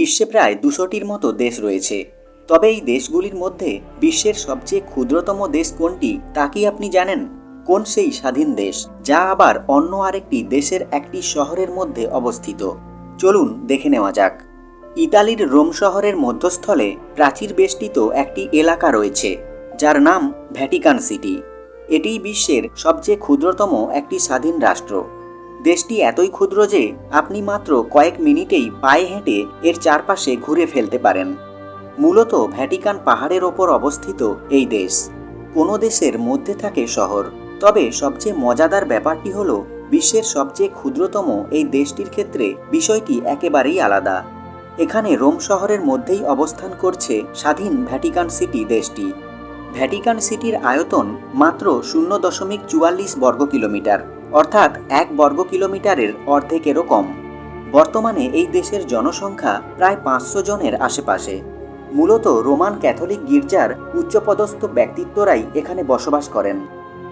বিশ্বে প্রায় দুশোটির মতো দেশ রয়েছে। তবে এই দেশগুলির মধ্যে বিশ্বের সবচেয়ে ক্ষুদ্রতম দেশ কোনটি তা কি আপনি জানেন? কোন সেই স্বাধীন দেশ যা আবার অন্য আরেকটি দেশের একটি শহরের মধ্যে অবস্থিত? চলুন দেখে নেওয়া যাক। ইতালির রোম শহরের মধ্যস্থলে প্রাচীর বেষ্টিত একটি এলাকা রয়েছে, যার নাম ভ্যাটিকান সিটি। এটিই বিশ্বের সবচেয়ে ক্ষুদ্রতম একটি স্বাধীন রাষ্ট্র। দেশটি এতই ক্ষুদ্র যে আপনি মাত্র কয়েক মিনিটেই পায়ে হেঁটে এর চারপাশে ঘুরে ফেলতে পারেন। মূলত ভ্যাটিকান পাহাড়ের ওপর অবস্থিত এই দেশ। কোনো দেশের মধ্যে থাকে শহর। তবে সবচেয়ে মজাদার ব্যাপারটি হলো, বিশ্বের সবচেয়ে ক্ষুদ্রতম এই দেশটির ক্ষেত্রে বিষয়টি একেবারেই আলাদা। এখানে রোম শহরের মধ্যেই অবস্থান করছে স্বাধীন ভ্যাটিকান সিটি দেশটি। ভ্যাটিকান সিটির আয়তন মাত্র শূন্য দশমিক চুয়াল্লিশ বর্গ কিলোমিটার অর্থাৎ এক বর্গ কিলোমিটারের অর্ধেকেরও কম। বর্তমানে এই দেশের জনসংখ্যা প্রায় পাঁচশো জনের আশেপাশে। মূলত রোমান ক্যাথলিক গির্জার উচ্চপদস্থ ব্যক্তিত্বরাই এখানে বসবাস করেন।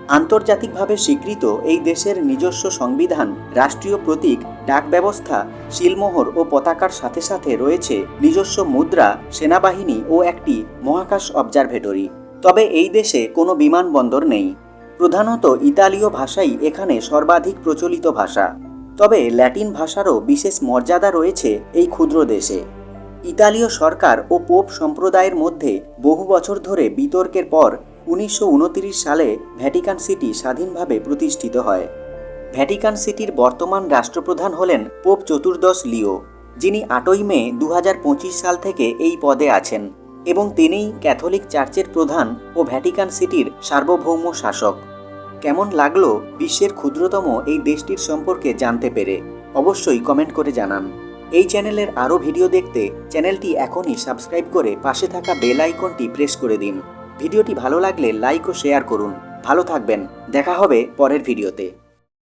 আন্তর্জাতিকভাবে স্বীকৃত এই দেশের নিজস্ব সংবিধান, রাষ্ট্রীয় প্রতীক, ডাক ব্যবস্থা, শিলমোহর ও পতাকার সাথে সাথে রয়েছে নিজস্ব মুদ্রা, সেনাবাহিনী ও একটি মহাকাশ অবজারভেটরি। তবে এই দেশে কোনো বিমানবন্দর নেই। প্রধানত ইতালীয় ভাষাই এখানে সর্বাধিক প্রচলিত ভাষা। তবে ল্যাটিন ভাষারও বিশেষ মর্যাদা রয়েছে এই ক্ষুদ্র দেশে। ইতালীয় সরকার ও পোপ সম্প্রদায়ের মধ্যে বহু বছর ধরে বিতর্কের পর উনিশশো উনত্রিশ সালে ভ্যাটিকান সিটি স্বাধীনভাবে প্রতিষ্ঠিত হয়। ভ্যাটিকান সিটির বর্তমান রাষ্ট্রপ্রধান হলেন পোপ চতুর্দশ লিও, যিনি আটই মে দু হাজার পঁচিশ সাল থেকে এই পদে আছেন। এবং তিনিই ক্যাথলিক চার্চের প্রধান ও ভ্যাটিকান সিটির সার্বভৌম শাসক। কেমন লাগল বিশ্বের ক্ষুদ্রতম এই দেশটির সম্পর্কে জানতে পেরে, অবশ্যই কমেন্ট করে জানান। এই চ্যানেলের আরও ভিডিও দেখতে চ্যানেলটি এখনই সাবস্ক্রাইব করে পাশে থাকা বেল আইকনটি প্রেস করে দিন। ভিডিওটি ভালো লাগলে লাইক ও শেয়ার করুন। ভালো থাকবেন। দেখা হবে পরের ভিডিওতে।